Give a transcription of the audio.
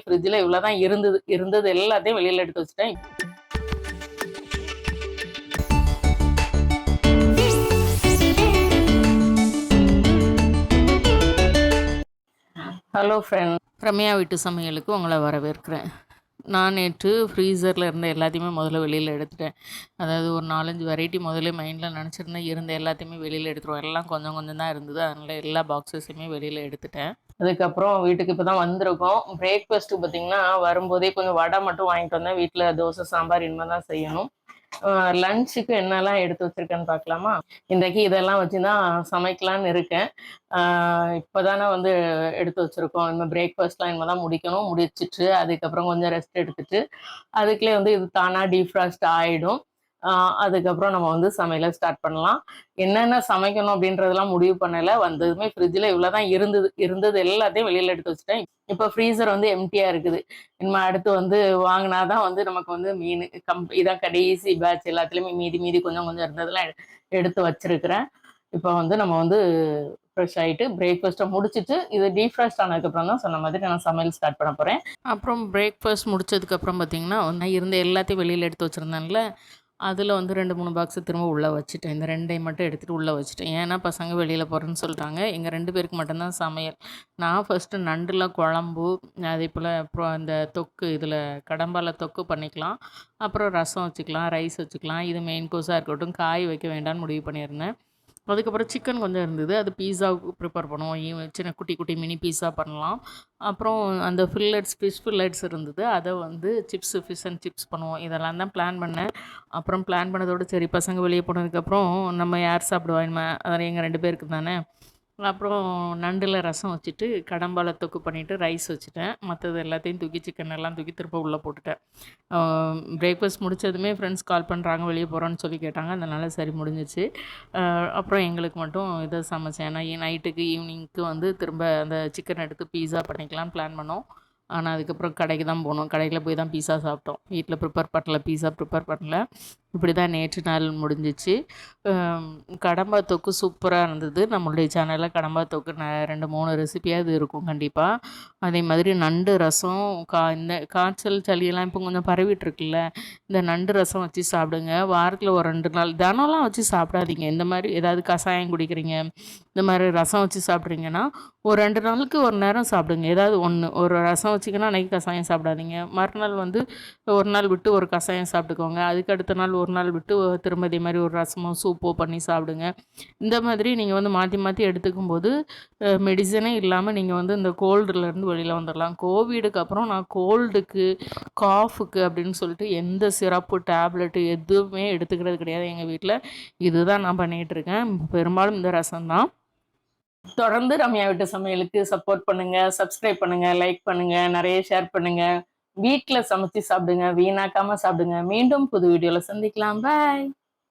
ஃப்ரிட்ஜில் இவ்வளோதான் இருந்தது இருந்தது எல்லாத்தையும் வெளியில் எடுத்து வச்சுட்டேன். ஹலோ ஃப்ரெண்ட் ரம்யா வீட்டு சமையலுக்கு உங்களை வரவேற்கிறேன். நான் நேற்று ஃப்ரீசரில் இருந்த எல்லாத்தையுமே முதல்ல வெளியில் எடுத்துட்டேன். அதாவது ஒரு நாலஞ்சு வெரைட்டி முதல்ல மைண்டில் நினச்சிருந்தேன் இருந்த எல்லாத்தையுமே வெளியில் எடுத்துருவோம். எல்லாம் கொஞ்சம் கொஞ்சம் தான் இருந்தது. அதனால் எல்லா பாக்ஸஸையுமே வெளியில் எடுத்துட்டேன். அதுக்கப்புறம் வீட்டுக்கு இப்போ தான் வந்திருக்கோம். பிரேக்ஃபாஸ்ட்டு பார்த்தீங்கன்னா வரும்போதே கொஞ்சம் வடை மட்டும் வாங்கிட்டு வந்தேன். வீட்டில் தோசை சாம்பார் இனிமேல் தான் செய்யணும் லஞ்சுக்கு என்னெல்லாம் எடுத்து வச்சிருக்கேன்னு பார்க்கலாமா? இன்றைக்கு இதெல்லாம் வச்சு தான் சமைக்கலான்னு இருக்கேன். இப்போ தானே வந்து எடுத்து வச்சுருக்கோம். இனிமேல் பிரேக்ஃபாஸ்ட்லாம் இனிமேல் தான் முடிக்கணும். முடிச்சிட்டு அதுக்கப்புறம் கொஞ்சம் ரெஸ்ட் எடுத்துட்டு அதுக்குள்ளே வந்து இது தானாக டீஃப்ராஸ்ட் ஆகிடும் அதுக்கப்புறம் நம்ம வந்து சமையலை ஸ்டார்ட் பண்ணலாம். என்னென்ன சமைக்கணும் அப்படின்றதெல்லாம் முடிவு பண்ணலை. வந்ததுமே ஃப்ரிட்ஜில் இவ்வளோ தான் இருந்தது இருந்தது எல்லாத்தையும் வெளியில் எடுத்து வச்சுட்டேன். இப்போ ஃப்ரீசர் வந்து எம்டியாக இருக்குது. இனிமேல் அடுத்து வந்து வாங்கினா தான் வந்து நமக்கு வந்து மீன் கம் இதான் கடைசி பேட்ச் எல்லாத்துலேயுமே மீதி மீதி கொஞ்சம் கொஞ்சம் இருந்ததெல்லாம் எடுத்து வச்சிருக்கிறேன். இப்போ வந்து நம்ம வந்து ஃப்ரெஷ் ஆகிட்டு பிரேக்ஃபாஸ்ட்டை முடிச்சுட்டு இது டீஃப்ராஸ்ட் ஆனதுக்கப்புறம் தான் சொன்ன மாதிரி நான் சமையல் ஸ்டார்ட் பண்ண போகிறேன் அப்புறம் பிரேக்ஃபாஸ்ட் முடிச்சதுக்கப்புறம் பார்த்தீங்கன்னா நான் இருந்த எல்லாத்தையும் வெளியில் எடுத்து வச்சுருந்தேன்ல. அதில் வந்து ரெண்டு மூணு பாக்ஸு திரும்ப உள்ளே வச்சுட்டேன். இந்த ரெண்டையும் மட்டும் எடுத்துகிட்டு உள்ளே வச்சுட்டேன். ஏன்னா பசங்க வெளியில் போகிறேன்னு சொல்லிட்டாங்க எங்கள் ரெண்டு பேருக்கு மட்டும்தான் சமையல். நான் ஃபஸ்ட்டு நண்டில் குழம்பு அதே போல் அப்புறம் அந்த தொக்கு இதில் கடம்பால் தொக்கு பண்ணிக்கலாம். அப்புறம் ரசம் வச்சுக்கலாம் ரைஸ் வச்சுக்கலாம். இது மெயின் கோர்ஸாக இருக்கட்டும். காய் வைக்க வேண்டாம்னு முடிவு பண்ணியிருந்தேன். அதுக்கப்புறம் சிக்கன் கொஞ்சம் இருந்தது. அது பீஸாவுக்கு ப்ரிப்பேர் பண்ணுவோம். சின்ன குட்டி குட்டி மினி பீஸா பண்ணலாம். அப்புறம் அந்த ஃபில்லட்ஸ் ஃபிஷ் ஃபில்லட்ஸ் இருந்தது. அதை வந்து சிப்ஸு ஃபிஷ் அண்ட் சிப்ஸ் பண்ணுவோம். இதெல்லாம் தான் பிளான் பண்ணேன். அப்புறம் பிளான் பண்ணதோடு சரி பசங்க வெளியே போனதுக்கப்புறம் நம்ம யார் சாப்பிடுவா? இனிமே அதில் எங்கள் ரெண்டு பேருக்கு தானே? அப்புறம் நண்டில் ரசம் வச்சுட்டு கடம்பாலை தொக்கு பண்ணிவிட்டு ரைஸ் வச்சுட்டேன். மற்றது எல்லாத்தையும் தூக்கி சிக்கன் எல்லாம் தூக்கி திரும்ப உள்ளே போட்டுட்டேன். பிரேக்ஃபாஸ்ட் முடித்ததுமே ஃப்ரெண்ட்ஸ் கால் பண்ணுறாங்க வெளியே போகிறோன்னு சொல்லி கேட்டாங்க. அதனால் சரி முடிஞ்சிச்சு. அப்புறம் எங்களுக்கு மட்டும் இதை சமைச்சேன். ஏன்னா நைட்டுக்கு ஈவினிங்க்கு வந்து திரும்ப அந்த சிக்கன் எடுத்து பீஸா பண்ணிக்கலாம் பிளான் பண்ணோம். ஆனால் அதுக்கப்புறம் கடைக்கு தான் போனோம். கடையில் போய் தான் பீஸா சாப்பிட்டோம். வீட்டில் ப்ரிப்பேர் பண்ணல பீஸா ப்ரிப்பேர் பண்ணல. இப்படி தான் நேற்று நாள் முடிஞ்சிச்சு. கடம்பா தொக்கு சூப்பராக இருந்தது. நம்மளுடைய சேனலில் கடம்பா தொக்கு ந ரெண்டு மூணு ரெசிபியாவது இருக்கும் கண்டிப்பாக அதே மாதிரி நண்டு ரசம் கா இந்த காய்ச்சல் சளியெல்லாம் இப்போ கொஞ்சம் பரவிட்டுருக்குல்ல. இந்த நண்டு ரசம் வச்சு சாப்பிடுங்க. வாரத்தில் ஒரு ரெண்டு நாள் தினம்லாம் வச்சு சாப்பிடாதீங்க. இந்த மாதிரி ஏதாவது கஷாயம் குடிக்கிறீங்க இந்த மாதிரி ரசம் வச்சு சாப்பிட்றீங்கன்னா ஒரு ரெண்டு நாளுக்கு ஒரு நேரம் சாப்பிடுங்க. ஏதாவது ஒன்று ஒரு ரசம் வச்சிங்கன்னா அன்றைக்கி கஷாயம் சாப்பிடாதீங்க. மறுநாள் வந்து ஒரு நாள் விட்டு ஒரு கஷாயம் சாப்பிட்டுக்கோங்க. அதுக்கு அடுத்த நாள் ஒரு நாள் விட்டு திரும்ப இதே மாதிரி ஒரு ரசமோ சூப்போ பண்ணி சாப்பிடுங்க. இந்த மாதிரி நீங்கள் வந்து மாற்றி மாற்றி எடுத்துக்கும் போது மெடிசனே இல்லாமல் நீங்கள் வந்து இந்த கோல்டுலேருந்து வெளியில் வந்துடலாம் கோவிடுக்கு அப்புறம் நான் கோல்டுக்கு காஃபுக்கு அப்படின்னு சொல்லிட்டு எந்த சிறப்பு டேப்லெட்டு எதுவுமே எடுத்துக்கிறது கிடையாது எங்கள் வீட்டில் இதுதான் நான் பண்ணிகிட்ருக்கேன் பெரும்பாலும் இந்த ரசம் தான். தொடர்ந்து ரம்யா வீட்டு சமையலுக்கு சப்போர்ட் பண்ணுங்கள் சப்ஸ்கிரைப் பண்ணுங்கள் லைக் பண்ணுங்கள் நிறைய ஷேர் பண்ணுங்கள் வீட்டில் சமைச்சு சாப்பிடுங்க வீணாக்காம சாப்பிடுங்க. மீண்டும் புது வீடியோவில் சந்திக்கலாம். பாய்